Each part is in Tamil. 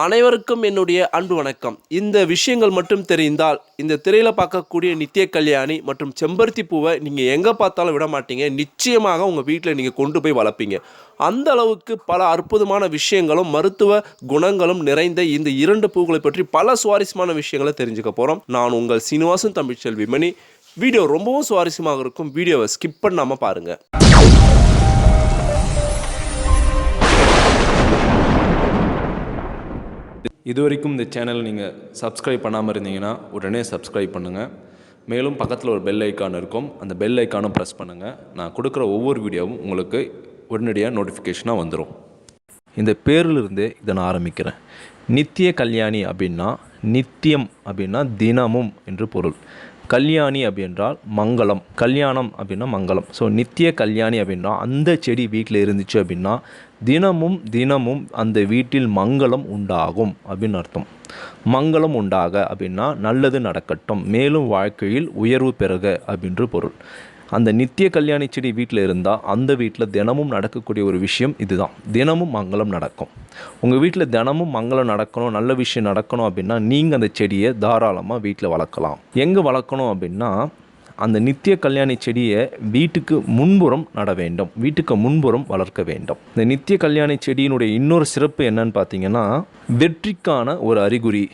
அனைவருக்கும் என்னுடைய அன்பு வணக்கம். இந்த விஷயங்கள் மட்டும் தெரிந்தால் இந்த திரையில் பார்க்கக்கூடிய நித்திய கல்யாணி மற்றும் செம்பருத்தி பூவை நீங்கள் எங்கே பார்த்தாலும் விட மாட்டீங்க. நிச்சயமாக உங்கள் வீட்டில் நீங்கள் கொண்டு போய் வளர்ப்பீங்க. அந்த அளவுக்கு பல அற்புதமான விஷயங்களும் மருத்துவ குணங்களும் நிறைந்த இந்த இரண்டு பூக்களை பற்றி பல சுவாரஸ்யமான விஷயங்களை தெரிஞ்சுக்க போகிறோம் நான் உங்கள் சீனிவாசன் தமிழ்ச்செல்வி மணி. வீடியோ ரொம்பவும் சுவாரஸ்யமாக இருக்கும். வீடியோவை ஸ்கிப் பண்ணாமல் பாருங்கள் இது வரைக்கும் இந்த சேனல் நீங்கள் சப்ஸ்கிரைப் பண்ணாமல் இருந்தீங்கன்னா உடனே சப்ஸ்கிரைப் பண்ணுங்கள் மேலும் பக்கத்தில் ஒரு பெல் ஐக்கான் இருக்கும். அந்த பெல் ஐக்கானும் ப்ரெஸ் பண்ணுங்கள் நான் கொடுக்குற ஒவ்வொரு வீடியோவும் உங்களுக்கு உடனடியாக நோட்டிஃபிகேஷனாக வந்துடும் இந்த பேரிலிருந்தே இதை நான் ஆரம்பிக்கிறேன். நித்திய கல்யாணி அப்படின்னா நித்தியம் அப்படின்னா தினமும் என்று பொருள். கல்யாணி அப்படின்றால் மங்களம். கல்யாணம் அப்படின்னா மங்களம். ஸோ நித்திய கல்யாணி அப்படின்னா அந்த செடி வீட்டில் இருந்துச்சு அப்படின்னா தினமும் தினமும் அந்த வீட்டில் மங்களம் உண்டாகும் அப்படின்னு அர்த்தம். மங்களம் உண்டாக அப்படின்னா நல்லது நடக்கட்டும். மேலும் வாழ்க்கையில் உயர்வு பெறுக அப்படின்ற பொருள். அந்த நித்திய கல்யாணி செடி வீட்டில் இருந்தால் அந்த வீட்டில் தினமும் நடக்கக்கூடிய ஒரு விஷயம் இதுதான். தினமும் மங்களம் நடக்கும். உங்கள் வீட்டில் தினமும் மங்களம் நடக்கணும் நல்ல விஷயம் நடக்கணும் அப்படின்னா நீங்கள் அந்த செடியை தாராளமாக வீட்டில் வளர்க்கலாம். எங்கே வளர்க்கணும் அப்படின்னா அந்த நித்திய கல்யாணி செடியை வீட்டுக்கு முன்புறம் நட வேண்டும். வீட்டுக்கு முன்புறம் வளர்க்க வேண்டும். இந்த நித்திய கல்யாணி செடியினுடைய இன்னொரு சிறப்பு என்னன்னு பார்த்தீங்கன்னா வெற்றிக்கான ஒரு அறிகுறி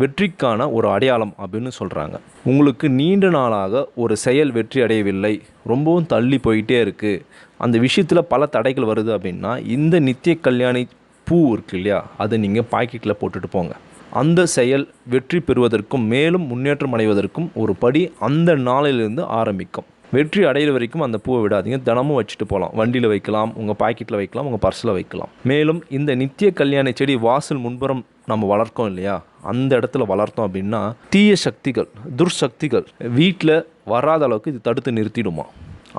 வெற்றிக்கான ஒரு அடையாளம் அப்படின்னு சொல்கிறாங்க உங்களுக்கு நீண்ட நாளாக ஒரு செயல் வெற்றி அடையவில்லை. ரொம்பவும் தள்ளி போயிட்டே இருக்குது அந்த விஷயத்தில் பல தடைகள் வருது அப்படின்னா இந்த நித்திய கல்யாணி பூ இருக்கு இல்லையா? அதை நீங்கள் பாக்கெட்டில் போட்டுட்டு போங்க. அந்த செயல் வெற்றி பெறுவதற்கும் மேலும் முன்னேற்றம் அடைவதற்கும் ஒரு படி அந்த நாளிலிருந்து ஆரம்பிக்கும். வெற்றி அடையிற வரைக்கும் அந்த பூவை விடாதீங்க. தினமும் வச்சுட்டு போகலாம். வண்டியில் வைக்கலாம் உங்கள் பாக்கெட்டில் வைக்கலாம் உங்கள் பர்ஸில் வைக்கலாம். மேலும் இந்த நித்திய கல்யாண செடி வாசல் முன்புறம் நம்ம வளர்க்கோம் இல்லையா? அந்த இடத்துல வளர்த்தோம் அப்படின்னா தீய சக்திகள் துர்சக்திகள் வீட்டில் வராத அளவுக்கு இது தடுத்து நிறுத்திடுமா?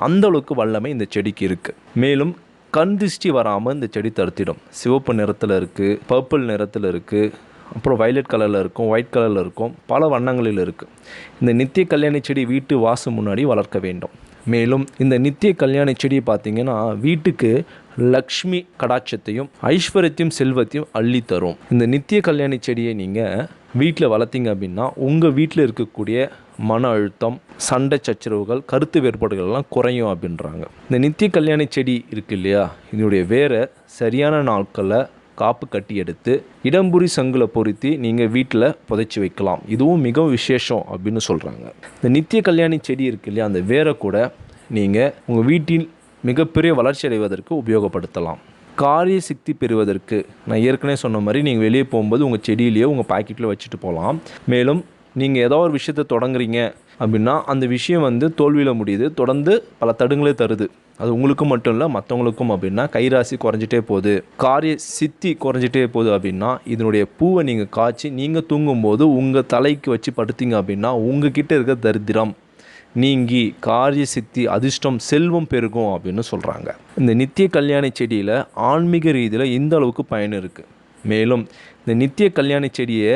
அந்த அளவுக்கு வல்லமை இந்த செடிக்கு இருக்குது மேலும் கண் திருஷ்டி வராமல் இந்த செடி தடுத்திடும். சிவப்பு நிறத்தில் இருக்குது பர்பிள் நிறத்தில் இருக்குது அப்புறம் வயலட் கலரில் இருக்கும் ஒயிட் கலரில் இருக்கும் பல வண்ணங்களில் இருக்குது இந்த நித்திய கல்யாணி செடி வீட்டு வாசு முன்னாடி வளர்க்க வேண்டும். மேலும் இந்த நித்திய கல்யாண செடி பார்த்தீங்கன்னா வீட்டுக்கு லக்ஷ்மி கடாட்சத்தையும் ஐஸ்வர்யத்தையும் செல்வத்தையும் அள்ளி தரும். இந்த நித்திய கல்யாணி செடியை நீங்கள் வீட்டில் வளர்த்தீங்க அப்படின்னா உங்கள் வீட்டில் இருக்கக்கூடிய மன அழுத்தம் சண்டை சச்சரவுகள் கருத்து வேறுபாடுகள் எல்லாம் குறையும் அப்படின்றாங்க. இந்த நித்திய கல்யாணி செடி இருக்கு இல்லையா? இதனுடைய வேரை சரியான நாட்களில் காப்பு கட்டி எடுத்து இடம்புரி சங்கில் பொருத்தி நீங்கள் வீட்டில் புதைச்சி வைக்கலாம். இதுவும் மிகவும் விசேஷம் அப்படின்னு சொல்கிறாங்க இந்த நித்திய கல்யாணி செடி இருக்கு இல்லையா அந்த வேரை கூட நீங்கள் உங்கள் வீட்டில் மிகப்பெரிய வளர்ச்சி அடைவதற்கு உபயோகப்படுத்தலாம். காரிய சக்தி பெறுவதற்கு நான் ஏற்கனவே சொன்ன மாதிரி நீங்கள் வெளியே போகும்போது உங்கள் செடியிலேயே உங்கள் பாக்கெட்டில் வச்சுட்டு போகலாம். மேலும் நீங்கள் ஏதோ ஒரு விஷயத்தை தொடங்குறீங்க அப்படின்னா அந்த விஷயம் வந்து தோல்வியில் முடியுது. தொடர்ந்து பல தடுங்களே தருது. அது உங்களுக்கும் மட்டும் இல்லை மற்றவங்களுக்கும் அப்படின்னா கைராசி குறைஞ்சிட்டே போகுது. காரிய சித்தி குறைஞ்சிட்டே போகுது அப்படின்னா இதனுடைய பூவை நீங்கள் காய்ச்சி நீங்கள் தூங்கும்போது உங்கள் தலைக்கு வச்சு படுத்திங்க அப்படின்னா உங்ககிட்ட இருக்க தரித்திரம் நீங்கி காரிய சித்தி அதிர்ஷ்டம் செல்வம் பெருகும் அப்படின்னு சொல்கிறாங்க இந்த நித்திய கல்யாணி செடியில் ஆன்மீக ரீதியில் இந்த அளவுக்கு பயன் இருக்குது மேலும் இந்த நித்திய கல்யாணி செடியை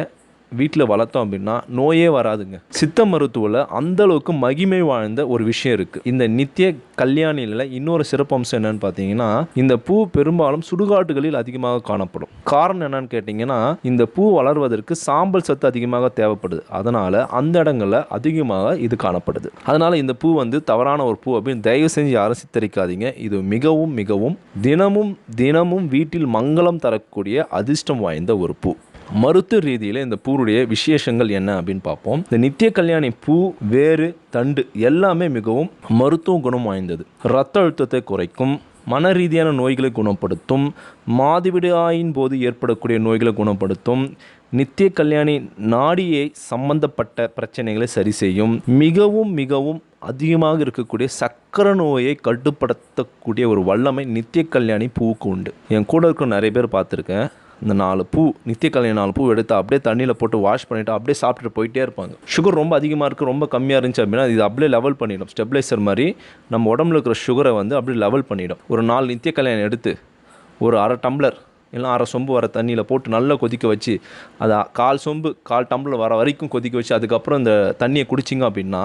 வீட்டில் வளர்த்தோம் அப்படின்னா நோயே வராதுங்க. சித்த மருத்துவில் அந்தளவுக்கு மகிமை வாழ்ந்த ஒரு விஷயம் இருக்குது இந்த நித்திய கல்யாணியில் இன்னொரு சிறப்பம்சம் என்னன்னு பார்த்தீங்கன்னா இந்த பூ பெரும்பாலும் சுடுகாட்டுகளில் அதிகமாக காணப்படும். காரணம் என்னன்னு கேட்டிங்கன்னா இந்த பூ வளர்வதற்கு சாம்பல் சத்து அதிகமாக தேவைப்படுது. அதனால் அந்த இடங்களில் அதிகமாக இது காணப்படுது. அதனால் இந்த பூ வந்து தவறான ஒரு பூ அப்படின்னு தயவு செஞ்சு யாரும் சித்தரிக்காதீங்க. இது மிகவும் மிகவும் தினமும் தினமும் வீட்டில் மங்களம் தரக்கூடிய அதிர்ஷ்டம் வாய்ந்த ஒரு பூ. மருத்துவ ரீதியில் இந்த பூருடைய விசேஷங்கள் என்ன அப்படின்னு பார்ப்போம். இந்த நித்திய கல்யாணி பூ வேறு தண்டு எல்லாமே மிகவும் மருத்துவ குணம் வாய்ந்தது. இரத்த அழுத்தத்தை குறைக்கும் மன ரீதியான நோய்களை குணப்படுத்தும் மாதவிடாயின் போது ஏற்படக்கூடிய நோய்களை குணப்படுத்தும் நித்திய கல்யாணி நாடியை சம்பந்தப்பட்ட பிரச்சனைகளை சரி செய்யும் மிகவும் மிகவும் அதிகமாக இருக்கக்கூடிய சக்கரை நோயை கட்டுப்படுத்தக்கூடிய ஒரு வல்லமை நித்திய கல்யாணி பூவுக்கு உண்டு. என் கூட இருக்க நிறைய பேர் பார்த்துருக்கேன். இந்த நாலு பூ நித்திய நாலு பூ எடுத்து அப்படியே தண்ணியில் போட்டு வாஷ் பண்ணிவிட்டு அப்படியே சாப்பிட்டுட்டு போயிட்டே இருப்பாங்க. சுகர் ரொம்ப அதிகமாக இருக்குது ரொம்ப கம்மியாக இருந்துச்சு அப்படின்னா இது அப்படியே லெவல் பண்ணிடும். ஸ்டெபிலைசர் மாதிரி நம்ம உடம்புல இருக்கிற சுகரை வந்து அப்படியே லெவல் பண்ணிடும். ஒரு நாலு நித்திய கல்யாணம் எடுத்து ஒரு அரை டம்ளர் இல்லை அரை சொம்பு வர தண்ணியில் போட்டு நல்லா கொதிக்க வச்சு அதை கால் சொம்பு கால் டம்ளர் வர வரைக்கும் கொதிக்க வச்சு அதுக்கப்புறம் இந்த தண்ணியை குடிச்சிங்க அப்படின்னா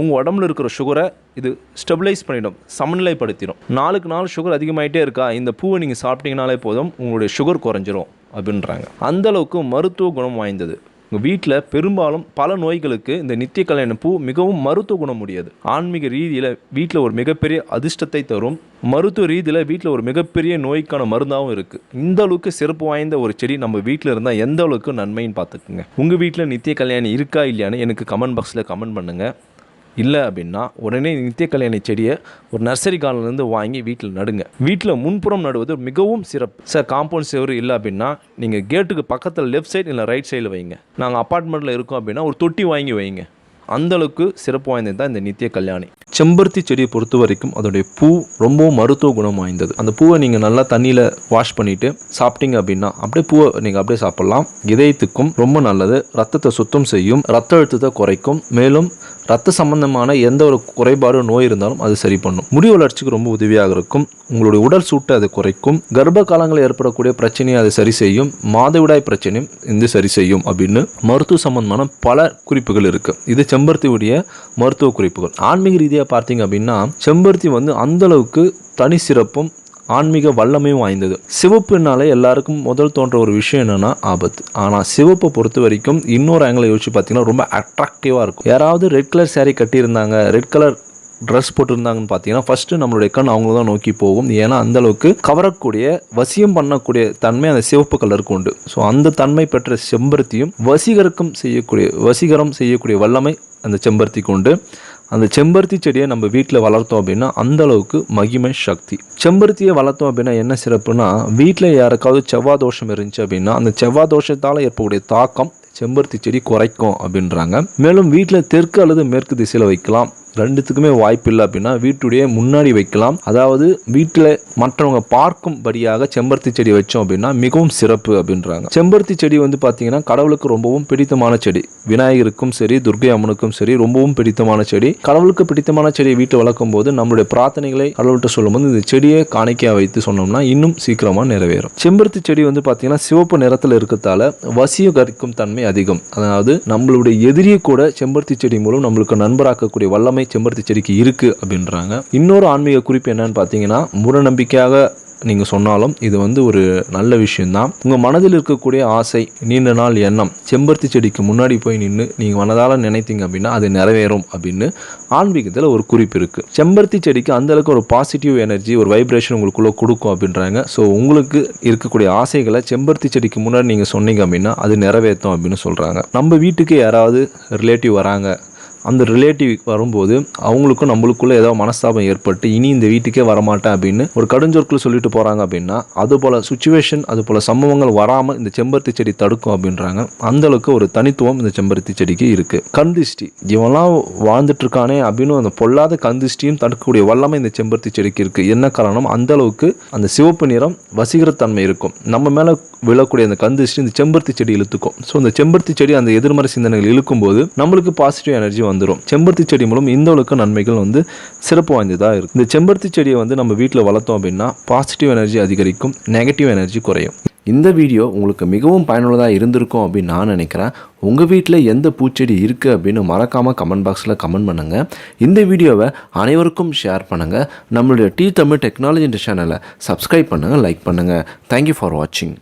உங்கள் உடம்புல இருக்கிற சுகரை இது ஸ்டெபிலைஸ் பண்ணிடும் சமநிலைப்படுத்திடும். நாளுக்கு நாள் சுகர் அதிகமாகிட்டே இருக்கா இந்த பூவை நீங்கள் சாப்பிட்டீங்கனாலே போதும் உங்களுடைய சுகர் குறைஞ்சிரும் அப்படின்றாங்க. அந்தளவுக்கு மருத்துவ குணம் வாய்ந்தது. உங்கள் வீட்டில் பெரும்பாலும் பல நோய்களுக்கு இந்த நித்திய கல்யாண பூ மிகவும் மருத்துவ குணம் முடியாது ஆன்மீக ரீதியில் வீட்டில் ஒரு மிகப்பெரிய அதிர்ஷ்டத்தை தரும். மருத்துவ ரீதியில் வீட்டில் ஒரு மிகப்பெரிய நோய்க்கான மருந்தாகவும் இருக்குது இந்த அளவுக்கு சிறப்பு வாய்ந்த ஒரு செடி நம்ம வீட்டில் இருந்தால் எந்த அளவுக்கு நன்மைன்னு பார்த்துக்குங்க. உங்கள் வீட்டில் நித்திய கல்யாணி இருக்கா இல்லையான்னு எனக்கு கமெண்ட் பாக்ஸில் கமெண்ட் பண்ணுங்கள் இல்லை அப்படின்னா உடனே நித்திய கல்யாணி செடியை ஒரு நர்சரி காலிலேருந்து வாங்கி வீட்டில் நடுங்க. வீட்டில் முன்புறம் நடுவது மிகவும் சிறப்பு. சார் காம்பவுண்ட் செவரு இல்லை அப்படின்னா நீங்கள் கேட்டுக்கு பக்கத்தில் லெஃப்ட் சைடு இல்லை ரைட் சைடில் வைங்க. நாங்கள் அப்பார்ட்மெண்ட்டில் இருக்கோம் அப்படின்னா ஒரு தொட்டி வாங்கி வைங்க. அந்த அளவுக்கு சிறப்பு வாய்ந்தது தான் இந்த நித்திய கல்யாணி. செம்பருத்தி செடியை பொறுத்த வரைக்கும் அதோடைய பூ ரொம்பவும் மருத்துவ குணம் வாய்ந்தது. அந்த பூவை நீங்கள் நல்லா தண்ணியில் வாஷ் பண்ணிவிட்டு சாப்பிட்டீங்க அப்படின்னா அப்படியே பூவை நீங்கள் அப்படியே சாப்பிட்லாம். இதயத்துக்கும் ரொம்ப நல்லது. ரத்தத்தை சுத்தம் செய்யும். ரத்த அழுத்தத்தை குறைக்கும். மேலும் ரத்த சம்பந்தமான எந்த ஒரு குறைபாடு நோய் இருந்தாலும் அது சரி பண்ணும். முடி வளர்ச்சிக்கு ரொம்ப உதவியாக இருக்கும். உங்களுடைய உடல் சூட்டை அது குறைக்கும். கர்ப்ப காலங்களில் ஏற்படக்கூடிய பிரச்சனையை அது சரி செய்யும். மாதவிடாய் பிரச்சனையும் இது சரி செய்யும் அப்படின்னு மருத்துவ சம்பந்தமான பல குறிப்புகள் இருக்குது இது செம்பருத்தியுடைய மருத்துவ குறிப்புகள். ஆன்மீக ரீதியாக பார்த்தீங்க அப்படின்னா செம்பருத்தி வந்து அந்த அளவுக்கு தனி சிறப்பும் ஆன்மீக வல்லமையும் வாய்ந்தது. சிவப்புனாலே எல்லாருக்கும் முதல் தோன்ற ஒரு விஷயம் என்னென்னா ஆபத்து. ஆனால் சிவப்பை பொறுத்த வரைக்கும் இன்னொரு ஆங்கிளை யோசிச்சு பார்த்தீங்கன்னா ரொம்ப அட்ராக்டிவாக இருக்கும். யாராவது ரெட் கலர் சேரீ கட்டியிருந்தாங்க ரெட் கலர் ட்ரெஸ் போட்டிருந்தாங்கன்னு பார்த்தீங்கன்னா ஃபஸ்ட்டு நம்மளுடைய கண் அவங்கள தான் நோக்கி போகும். ஏன்னா அந்தளவுக்கு கவரக்கூடிய வசியம் பண்ணக்கூடிய தன்மை அந்த சிவப்பு கலருக்கு உண்டு. ஸோ அந்த தன்மை பெற்ற செம்பருத்தியும் வசீகரக்கம் செய்யக்கூடிய வசீகரம் செய்யக்கூடிய வல்லமை அந்த செம்பருத்திக்கு உண்டு. அந்த செம்பருத்தி செடியை நம்ம வீட்டில் வளர்த்தோம் அப்படின்னா அந்த அளவுக்கு மகிமை சக்தி. செம்பருத்தியை வளர்த்தோம் அப்படின்னா என்ன சிறப்புனா வீட்டில் யாருக்காவது செவ்வாய் தோஷம் இருந்துச்சு அப்படின்னா அந்த செவ்வாய் தோஷத்தால் ஏற்படக்கூடிய தாக்கம் செம்பருத்தி செடி குறைக்கும் அப்படின்றாங்க. மேலும் வீட்டில் தெற்கு அல்லது மேற்கு திசையில் வைக்கலாம். ரெண்டுத்துக்குமே வாய்ப்பு இல்லை அப்படின்னா வீட்டுடைய முன்னாடி வைக்கலாம். அதாவது வீட்டில் மற்றவங்க பார்க்கும்படியாக செம்பருத்தி செடி வச்சோம் அப்படின்னா மிகவும் சிறப்பு அப்படின்றாங்க. செம்பருத்தி செடி வந்து பார்த்தீங்கன்னா கடவுளுக்கு ரொம்பவும் பிடித்தமான செடி. விநாயகருக்கும் சரி துர்கை அம்மனுக்கும் சரி ரொம்பவும் பிடித்தமான செடி. கடவுளுக்கு பிடித்தமான செடியை வீட்டை வளர்க்கும் போது நம்மளுடைய பிரார்த்தனைகளை கடவுள்கிட்ட சொல்லும்போது இந்த செடியை காணிக்கையாக வைத்து சொன்னோம்னா இன்னும் சீக்கிரமாக நிறைவேறும். செம்பருத்தி செடி வந்து பார்த்தீங்கன்னா சிவப்பு நிறத்தில் இருக்கிறதால வசியகரிக்கும் தன்மை அதிகம். அதாவது நம்மளுடைய எதிரியை கூட செம்பருத்தி செடி மூலம் நம்மளுக்கு நண்பராக்கக்கூடிய வல்லமை செம்பருத்தி செடிக்கு இருக்குது அப்படின்றாங்க. இன்னொரு ஆன்மீக குறிப்பு என்னன்னு பார்த்தீங்கன்னா மூடநம்பிக்கையாக நீங்கள் சொன்னாலும் இது வந்து ஒரு நல்ல விஷயம்தான். உங்கள் மனதில் இருக்கக்கூடிய ஆசை நீண்ட நாள் எண்ணம் செம்பருத்தி செடிக்கு முன்னாடி போய் நின்று நீங்கள் மனதால் நினைத்தீங்க அப்படின்னா அது நிறைவேறும் அப்படின்னு ஆன்மீகத்தில் ஒரு குறிப்பு இருக்குது செம்பருத்தி செடிக்கு அந்தளவுக்கு ஒரு பாசிட்டிவ் எனர்ஜி ஒரு வைப்ரேஷன் உங்களுக்குள்ளே கொடுக்கும் அப்படின்றாங்க. ஸோ உங்களுக்கு இருக்கக்கூடிய ஆசைகளை செம்பருத்தி செடிக்கு முன்னாடி நீங்கள் சொன்னீங்க அப்படின்னா அது நிறைவேற்றும் அப்படின்னு சொல்கிறாங்க நம்ம வீட்டுக்கு யாராவது ரிலேட்டிவ் வராங்க அந்த ரிலேட்டிவ் வரும்போது அவங்களுக்கும் நம்மளுக்குள்ளே ஏதோ மனஸ்தாபம் ஏற்பட்டு இனி இந்த வீட்டுக்கே வரமாட்டேன் அப்படின்னு ஒரு கடுஞ்சொற்கள் சொல்லிட்டு போகிறாங்க அப்படின்னா அது போல் சுச்சுவேஷன் அது போல் சம்பவங்கள் வராமல் இந்த செம்பருத்தி செடி தடுக்கும் அப்படின்றாங்க. அந்த அளவுக்கு ஒரு தனித்துவம் இந்த செம்பருத்தி செடிக்கு இருக்குது கந்திஷ்டி இவன்லாம் வாழ்ந்துட்டு இருக்கானே அப்படின்னு அந்த பொல்லாத கந்திஷ்டியும் தடுக்கக்கூடிய வல்லமை இந்த செம்பருத்தி செடிக்கு இருக்குது என்ன காரணம்? அந்த அளவுக்கு அந்த சிவப்பு நிறம் வசீகரத்தன்மை இருக்கும். நம்ம மேலே விழக்கூடிய அந்த கந்திஷ்டி இந்த செம்பருத்தி செடி இழுத்துக்கும். ஸோ இந்த செம்பருத்தி செடி அந்த எதிர்மறை சிந்தனைகள் இழுக்கும்போது நம்மளுக்கு பாசிட்டிவ் எனர்ஜி வந்து வந்துடும் செம்பருத்தி செடி மூலம் இந்த அளவுக்கு நன்மைகள் வந்து சிறப்பு வாய்ந்ததாக இருக்கும் இந்த செம்பருத்தி செடியை வந்து நம்ம வீட்டில் வளர்த்தோம் அப்படின்னா பாசிட்டிவ் எனர்ஜி அதிகரிக்கும் நெகட்டிவ் எனர்ஜி குறையும். இந்த வீடியோ உங்களுக்கு மிகவும் பயனுள்ளதாக இருந்திருக்கும் அப்படின்னு நான் நினைக்கிறேன். உங்கள் வீட்டில் எந்த பூச்செடி இருக்குது அப்படின்னு மறக்காமல் கமெண்ட் பாக்ஸில் கமெண்ட் பண்ணுங்கள் இந்த வீடியோவை அனைவருக்கும் ஷேர் பண்ணுங்கள் நம்மளுடைய டி தமிழ் டெக்னாலஜி சேனலை சப்ஸ்கிரைப் பண்ணுங்கள் லைக் பண்ணுங்கள் தேங்க்யூ ஃபார் வாட்சிங்